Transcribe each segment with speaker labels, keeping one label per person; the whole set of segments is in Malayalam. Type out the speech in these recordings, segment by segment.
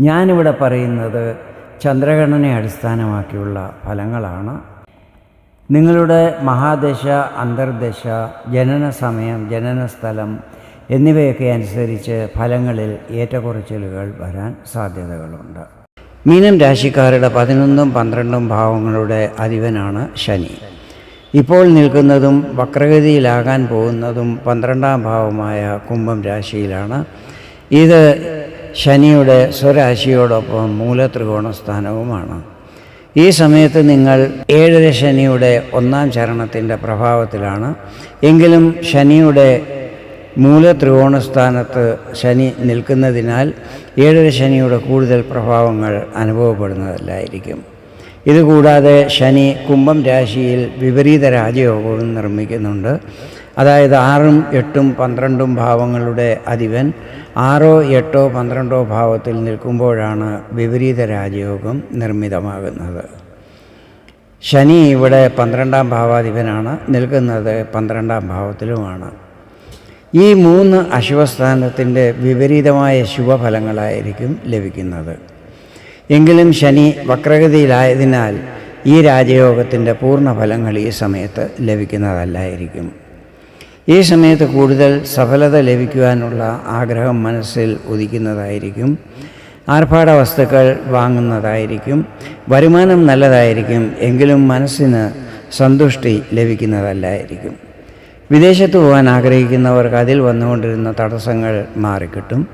Speaker 1: ഞാനിവിടെ പറയുന്നത് ചന്ദ്രഗണനെ അടിസ്ഥാനമാക്കിയുള്ള ഫലങ്ങളാണ്. നിങ്ങളുടെ മഹാദശ അന്തർദശ ജനന സമയം ജനന സ്ഥലം എന്നിവയൊക്കെ അനുസരിച്ച് ഫലങ്ങളിൽ ഏറ്റക്കുറച്ചിലുകൾ വരാൻ സാധ്യതകളുണ്ട്. മീനം രാശിക്കാരുടെ പതിനൊന്നും പന്ത്രണ്ടും ഭാവങ്ങളുടെ അധിപനാണ് ശനി. ഇപ്പോൾ നിൽക്കുന്നതും വക്രഗതിയിലാകാൻ പോകുന്നതും പന്ത്രണ്ടാം ഭാവമായ കുംഭം രാശിയിലാണ്. ഇത് ശനിയുടെ സ്വരാശിയോടൊപ്പം മൂലത്രികോണ സ്ഥാനവുമാണ് ഈ സമയത്ത് നിങ്ങൾ ഏഴര ശനിയുടെ ഒന്നാം ചരണത്തിന്റെ പ്രഭാവത്തിലാണ്. എങ്കിലും ശനിയുടെ മൂലത്രികോണ സ്ഥാനത്ത് ശനി നിൽക്കുന്നതിനാൽ ഏഴര ശനിയുടെ കൂടുതൽ പ്രഭാവങ്ങൾ അനുഭവപ്പെടുന്നതല്ലായിരിക്കും. ഇതുകൂടാതെ ശനി കുംഭം രാശിയിൽ വിപരീത രാജയോഗവും നിർമ്മിക്കുന്നുണ്ട്. അതായത് ആറും എട്ടും പന്ത്രണ്ടും ഭാവങ്ങളുടെ അധിപൻ ആറോ എട്ടോ പന്ത്രണ്ടോ ഭാവത്തിൽ നിൽക്കുമ്പോഴാണ് വിപരീത രാജയോഗം നിർമ്മിതമാകുന്നത്. ശനി ഇവിടെ പന്ത്രണ്ടാം ഭാവാധിപനാണ് നിൽക്കുന്നത് പന്ത്രണ്ടാം ഭാവത്തിലുമാണ്. ഈ മൂന്ന് അശുഭസ്ഥാനത്തിന്റെ വിപരീതമായ ശുഭഫലങ്ങളായിരിക്കും ലഭിക്കുന്നത്. എങ്കിലും ശനി വക്രഗതിയിലായതിനാൽ ഈ രാജയോഗത്തിന്റെ പൂർണ ഫലങ്ങൾ ഈ സമയത്ത് ലഭിക്കുന്നതല്ലായിരിക്കും. ഈ സമയത്ത് കൂടുതൽ സഫലത ലഭിക്കുവാനുള്ള ആഗ്രഹം മനസ്സിൽ ഉദിക്കുന്നതായിരിക്കും. ആർഭാട വസ്തുക്കൾ വാങ്ങുന്നതായിരിക്കും. വരുമാനം നല്ലതായിരിക്കും. എങ്കിലും മനസ്സിന് സന്തുഷ്ടി ലഭിക്കുന്നതല്ലായിരിക്കും. വിദേശത്ത് പോകാൻ ആഗ്രഹിക്കുന്നവർക്ക് അതിൽ വന്നുകൊണ്ടിരുന്ന തടസ്സങ്ങൾ മാറിക്കിട്ടും.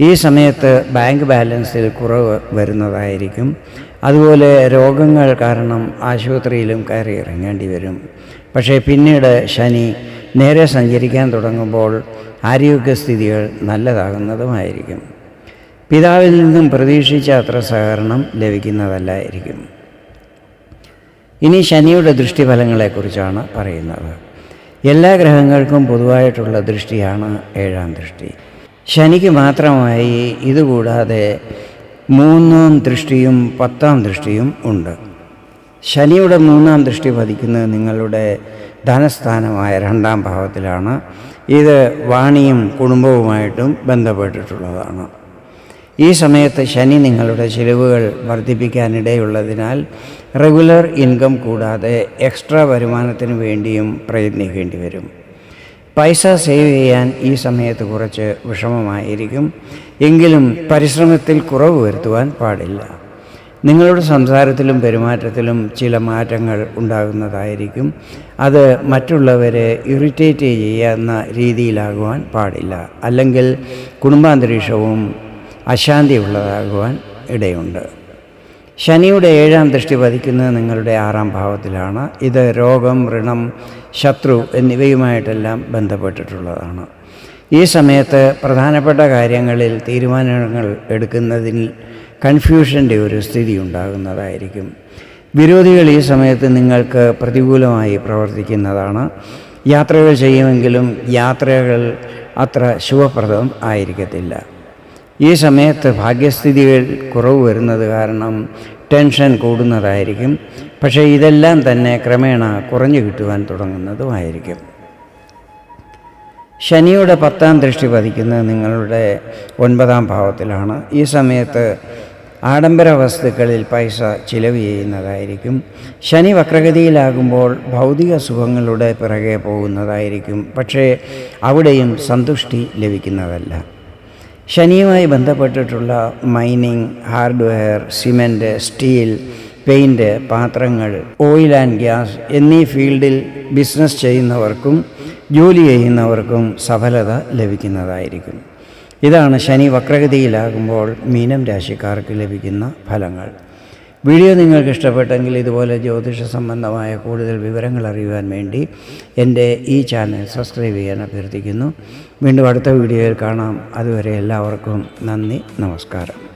Speaker 1: ഈ സമയത്ത് ബാങ്ക് ബാലൻസിൽ കുറവ് വരുന്നതായിരിക്കും. അതുപോലെ രോഗങ്ങൾ കാരണം ആശുപത്രിയിലും കയറി ഇറങ്ങേണ്ടി വരും. പക്ഷേ പിന്നീട് ശനി നേരെ സഞ്ചരിക്കാൻ തുടങ്ങുമ്പോൾ ആരോഗ്യസ്ഥിതികൾ നല്ലതാകുന്നതുമായിരിക്കും. പിതാവിൽ നിന്നും പ്രതീക്ഷിച്ച അത്ര സഹകരണം ലഭിക്കുന്നതല്ലായിരിക്കും. ഇനി ശനിയുടെ ദൃഷ്ടിഫലങ്ങളെക്കുറിച്ചാണ് പറയുന്നത്. എല്ലാ ഗ്രഹങ്ങൾക്കും പൊതുവായിട്ടുള്ള ദൃഷ്ടിയാണ് ഏഴാം ദൃഷ്ടി. ശനിക്ക് മാത്രമായി ഇതുകൂടാതെ മൂന്നാം ദൃഷ്ടിയും പത്താം ദൃഷ്ടിയും ഉണ്ട്. ശനിയുടെ മൂന്നാം ദൃഷ്ടി പതിക്കുന്നത് നിങ്ങളുടെ ധനസ്ഥാനമായ രണ്ടാം ഭാവത്തിലാണ് ഇത് വാണിയും കുടുംബവുമായിട്ടും ബന്ധപ്പെട്ടിട്ടുള്ളതാണ്. ഈ സമയത്ത് ശനി നിങ്ങളുടെ ചിലവുകൾ വർദ്ധിപ്പിക്കാനിടയുള്ളതിനാൽ റെഗുലർ ഇൻകം കൂടാതെ എക്സ്ട്രാ വരുമാനത്തിന് വേണ്ടിയും പ്രയത്നിക്കേണ്ടി വരും. പൈസ സേവ് ചെയ്യാൻ ഈ സമയത്ത് കുറച്ച് വിഷമമായിരിക്കും. എങ്കിലും പരിശ്രമത്തിൽ കുറവ് വരുത്തുവാൻ പാടില്ല. നിങ്ങളുടെ സംസാരത്തിലും പെരുമാറ്റത്തിലും ചില മാറ്റങ്ങൾ ഉണ്ടാകുന്നതായിരിക്കും. അത് മറ്റുള്ളവരെ ഇറിറ്റേറ്റ് ചെയ്യുന്ന രീതിയിലാകുവാൻ പാടില്ല. അല്ലെങ്കിൽ കുടുംബാന്തരീക്ഷവും അശാന്തിയുള്ളതാകുവാൻ ഇടയുണ്ട്. ശനിയുടെ ഏഴാം ദൃഷ്ടി പതിക്കുന്നത് നിങ്ങളുടെ ആറാം ഭാവത്തിലാണ്. ഇത് രോഗം ഋണം ശത്രു എന്നിവയുമായിട്ടെല്ലാം ബന്ധപ്പെട്ടിട്ടുള്ളതാണ്. ഈ സമയത്ത് പ്രധാനപ്പെട്ട കാര്യങ്ങളിൽ തീരുമാനങ്ങൾ എടുക്കുന്നതിൽ കൺഫ്യൂഷന്റെ ഒരു സ്ഥിതി ഉണ്ടാകുന്നതായിരിക്കും. വിരോധികൾ ഈ സമയത്ത് നിങ്ങൾക്ക് പ്രതികൂലമായി പ്രവർത്തിക്കുന്നതാണ്. യാത്രകൾ ചെയ്യുമെങ്കിലും യാത്രകൾ അത്ര ശുഭപ്രദം ആയിരിക്കത്തില്ല. ഈ സമയത്ത് ഭാഗ്യസ്ഥിതികൾ കുറവ് വരുന്നത് കാരണം ടെൻഷൻ കൂടുന്നതായിരിക്കും. പക്ഷേ ഇതെല്ലാം തന്നെ ക്രമേണ കുറഞ്ഞു കിട്ടുവാൻ തുടങ്ങുന്നതുമായിരിക്കും. ശനിയുടെ പത്താം ദൃഷ്ടി പതിക്കുന്നത് നിങ്ങളുടെ ഒൻപതാം ഭാവത്തിലാണ്. ഈ സമയത്ത് ആഡംബര വസ്തുക്കളിൽ പൈസ ചിലവ് ചെയ്യുന്നതായിരിക്കും. ശനി വക്രഗതിയിലാകുമ്പോൾ ഭൗതിക സുഖങ്ങളുടെ പിറകെ പോകുന്നതായിരിക്കും. പക്ഷേ അവിടെയും സന്തുഷ്ടി ലഭിക്കുന്നതല്ല. ശനിയുമായി ബന്ധപ്പെട്ടിട്ടുള്ള mining hardware cement steel paint പാത്രങ്ങൾ ഓയിൽ ആൻഡ് ഗ്യാസ് എന്നീ ഫീൽഡിൽ ബിസിനസ് ചെയ്യുന്നവർക്കും ജോലി ചെയ്യുന്നവർക്കും സഫലത ലഭിക്കുന്നതായിരിക്കും. ഇതാണ് ശനി വക്രഗതിയിലാകുമ്പോൾ മീനം രാശിക്കാർക്ക് ലഭിക്കുന്ന ഫലങ്ങൾ. വീഡിയോ നിങ്ങൾക്ക് ഇഷ്ടപ്പെട്ടെങ്കിൽ ഇതുപോലെ ജ്യോതിഷ സംബന്ധമായ കൂടുതൽ വിവരങ്ങൾ അറിയുവാൻ വേണ്ടി എന്റെ ഈ ചാനൽ സബ്സ്ക്രൈബ് ചെയ്യാൻ അഭ്യർത്ഥിക്കുന്നു. വീണ്ടും അടുത്ത വീഡിയോയിൽ കാണാം. അതുവരെ എല്ലാവർക്കും നന്ദി നമസ്കാരം.